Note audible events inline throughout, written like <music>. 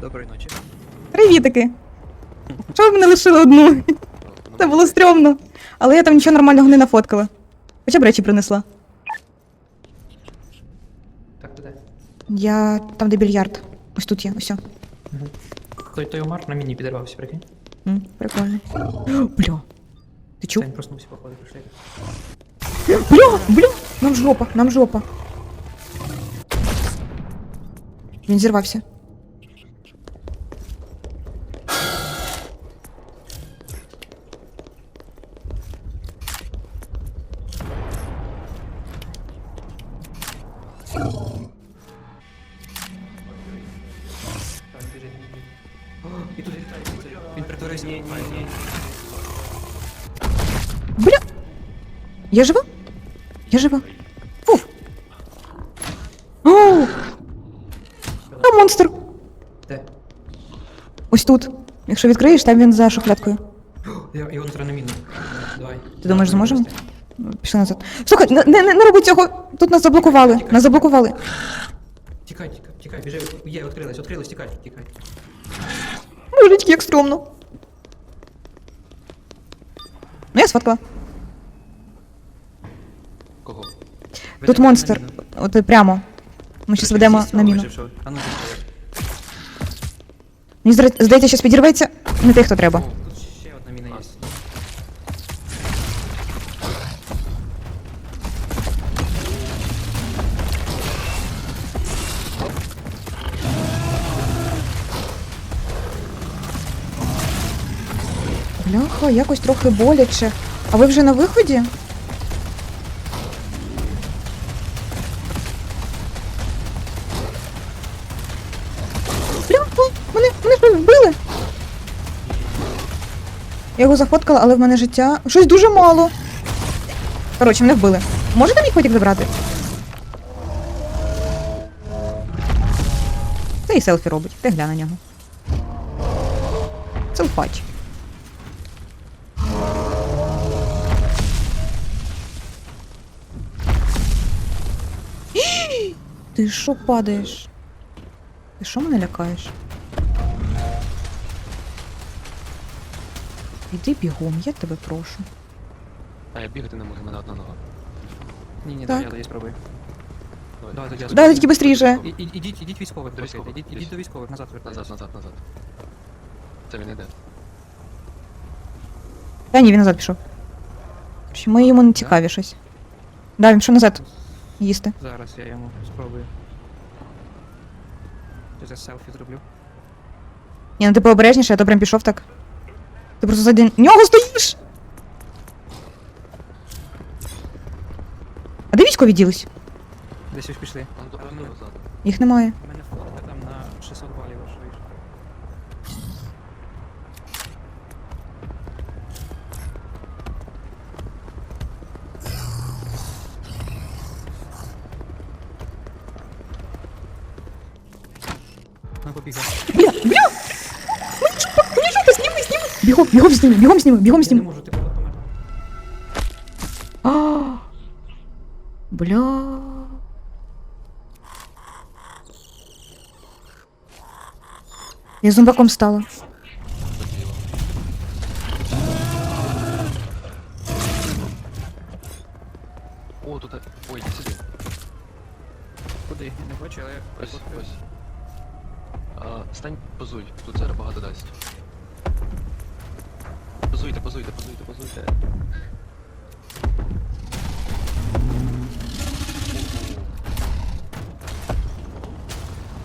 Доброї ночі. Привітики. Чого ви мене лишили одну? Це було стрьомно. Але я там нічого нормального не нафоткала. Хоча б речі принесла. Так, де? Я там, де більярд. Ось тут є, ось. Той той Омар на міні підірвався, прикинь. М, Прикольно. Бля. Ти чув? Він проснувся, походу, прийшли. Бля, бля, нам жопа, нам жопа. Він зірвався. Так, він біжить. О, І тут літає, літає. Він притворився. Ні, ні, ні. Бля. Я жива? Я жива. Фуф. Оу. А монстр. Де? Ось тут. Якщо відкриєш, там він за шухлядкою. Я- Його треба на міну. Давай. Ти думаєш, зможемо? Пішли назад. Слухай, не, не, не роби цього. Тут нас заблокували. Нас заблокували. Тікай, тікай, тікай, біжи. Є, відкрилась, відкрилась, тікай, тікай. Мужички, як стрьомно. Ну, я сфоткала. Кого? Тут Ведемо монстр. на міну. От прямо. Ми зараз ведемо на міну. вижившого. А ну. Мені здається, здається, щас підірветься. Не те, хто треба. Бляха, якось трохи боляче. А ви вже на виході? Бляха, мене, мене ж вбили. Я його зафоткала, але в мене життя. Щось дуже мало. Коротше, мене вбили. Можете мій потік забрати? Це і селфі робить. Ти глянь на нього. Селфач. Ти що падаєш? Ти що мене лякаєш? Іди бігом, я тебе прошу. А я бігати не можу, мене одна нога. Ні, ні, Так. давай, я тоді спробую. Давай, Давай, тоді я Дай тільки быстріше. І- і- Ідіть, ідіть військових До військових, ідіть, ідіть до військових, назад вертайтесь. Назад, назад, назад. Це він іде. Та ні, він назад пішов. Короче, ми йому не цікаві щось. Да, він пішов назад їсти. Зараз я йому спробую. Зараз я селфі зроблю. Ні, ну ти пообережніше, а то прям пішов так. Ти просто заді нього стоїш! А де військові ділись? Десь ось пішли. Назад. Їх немає. У мене фотка там на 600 балів аж. Бля, бля! Мені жопа, мені жопа, зніми, зніми! Бігом, бігом зніми, бігом зніми, бігом Я не зніми. можу, ти була помер. А, Бля. Я зомбаком стала. О, тут. Ой, іди сюди. Куди? Я не бачу, але я Ось, прикоплю. ось. А, стань, позуй. Тут зараз багато дасть. Позуйте, позуйте, позуйте, позуйте.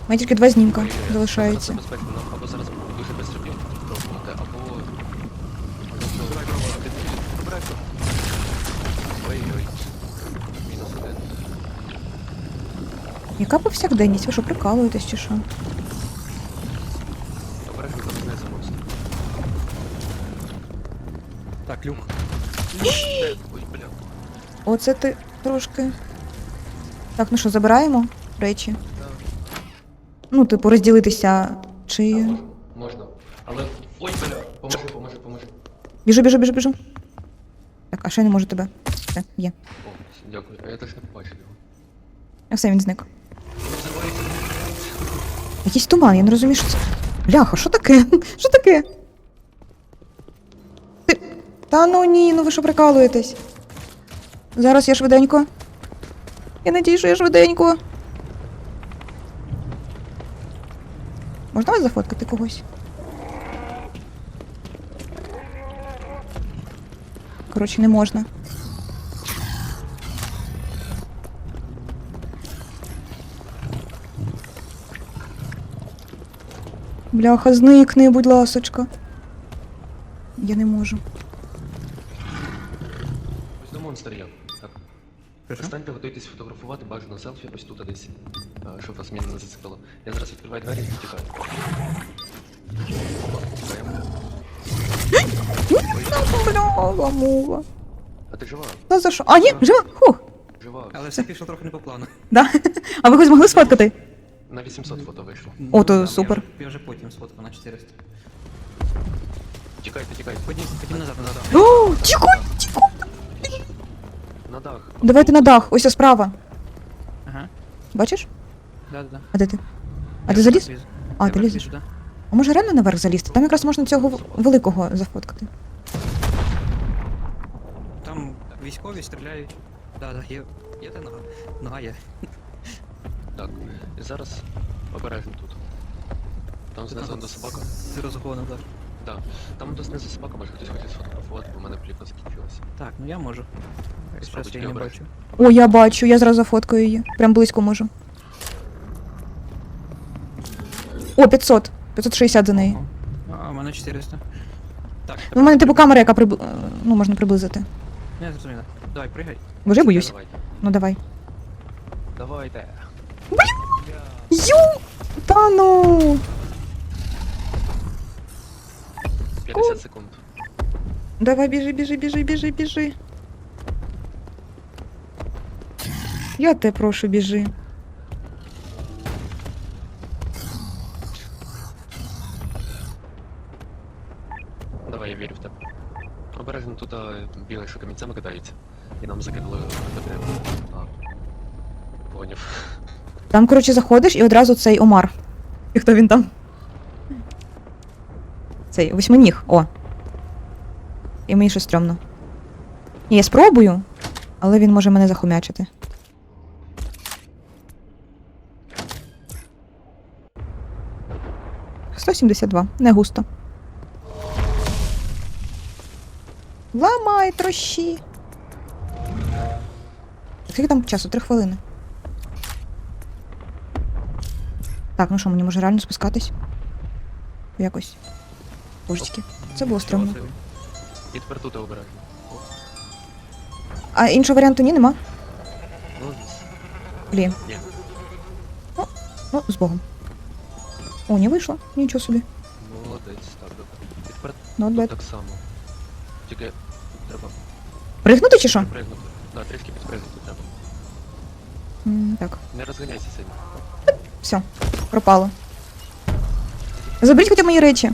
У мене тільки два знімка Ой-ой-ой. залишається. Зараз безпечно, нам або зараз дуже швидко б'ють, пробувати, або... Ой-ой. Мінус один. Яка повсякденність? Ви що, прикалуєтесь чи що? Так, люк. Ой, бля. Оце ти трошки. Так, ну що, забираємо речі? Так. Ну, типу, розділитися. Чи. Можна. Але... Ой, бля. Поможи, поможи, поможи. Біжу, біжу, біжу, біжу. Так, а ще я не можу тебе. Все, є. О, дякую. А я теж не побачив його. А все, він зник. Якийсь туман, я не розумію, що це. Бляха, що таке? <laughs> Що таке? Та ну ні, ну ви що прикалуєтесь? Зараз я швиденько. Я надію, що я швиденько. Можна вас зафоткати когось? Коротше, не можна. Бляха, зникни, будь ласочка. Я не можу. Ось до. Так. Що? Перестаньте готуйтесь фотографувати бажано селфі ось тут десь. а, Щоб вас міна не зацепило. Я зараз відкриваю двері і втікаю. Тікаємо. Бляха, мова. А ти жива? Та за що? А, ні, жива? Хух. Жива. Але все пішло трохи не по плану. Да. А ви хоч змогли сфоткати? На 800 фото вийшло. О, то да, супер. Я вже, я вже потім сфоткав на 400. Тікайте, тікайте. Ходім, ходім назад, назад. О, дах. Давайте на дах, ось ось справа. Ага, Бачиш? да, да, да. А де ти? А ти заліз? А, ти лізеш? лізу. А може реально наверх залізти? Там якраз можна цього великого зафоткати. Там військові стріляють. Да, да, є. Є та нога. Нога є. <laughs> Так. І зараз обережно тут. Там знизу до собака. З розгону, так. Так. Там до знизу собака, може хтось хоче сфотографувати, бо в мене плівка закінчилася. Так, ну я можу. Зараз я не бачу. О, я бачу, я зразу зафоткаю її. Прям близько можу. О, 500. 560 за неї. А, у мене 400. Так, Ну, в мене типу камера, яка приб... ну, можна приблизити. Не зрозуміло. Давай, пригай. Боже, я боюсь. Давайте. Ну давай. Давайте. Ю! Та ну! секунд. Давай, біжи, біжи, біжи, біжи, біжи. Я те прошу, біжи. Давай, я вірю в тебе. Обережно тут а, білий, що камінцями кидається. І нам закинули ПТМ. А. Поняв. Там, коротше, заходиш і одразу цей Омар. І хто він там? Цей восьминіг, о. І мені щось стрьомно. Ні, Я спробую, але він може мене захомячити. Сто сімдесят два. Не густо. Ламай трощі. Скільки там часу? Три хвилини. Так, ну що, мені може реально спускатись? Якось. Божечки. Це було стрьомно. І тепер тут обережно. А іншого варіанту ні, нема? молодець. Блін. Ні. Ну, з Богом. О, не вийшло. Нічого собі. Молодець, так, добре. І тепер Not тут bad. так само. Тільки треба Пригнути чи що? підпригнути. Да, трішки підпригнути треба. М, так, Не розганяйся сильно. все. Пропало. Заберіть хоча мої речі.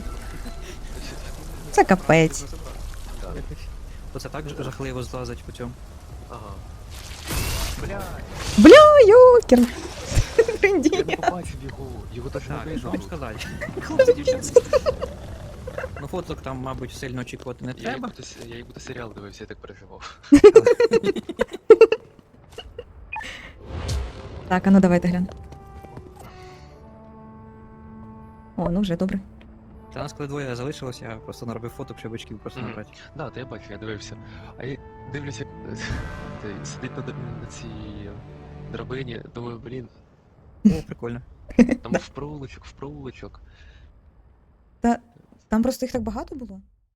Це капець. Оце так жахливо злазить по цьому. Ага. Бля, Бля, йокер. я не Трендіння. побачив його. Його так Так, що вам видно. сказати? <laughs> Хлопці, дівчата. Ну фоток там, мабуть, сильно очікувати не Я як треба. будто, с- я як будто серіал дивився, я так переживав. Так, а ну давайте глянь. О, ну вже добре. Та нас коли двоє залишилося, я просто наробив фото щоб очків просто Мгм. набрати. Да, то я бачу, я дивився. А я дивлюся, як <laughs> ти сидить на, на цій драбині, думаю, блін, О, прикольно. там в проволочок, в проволочок. Там просто їх так багато було.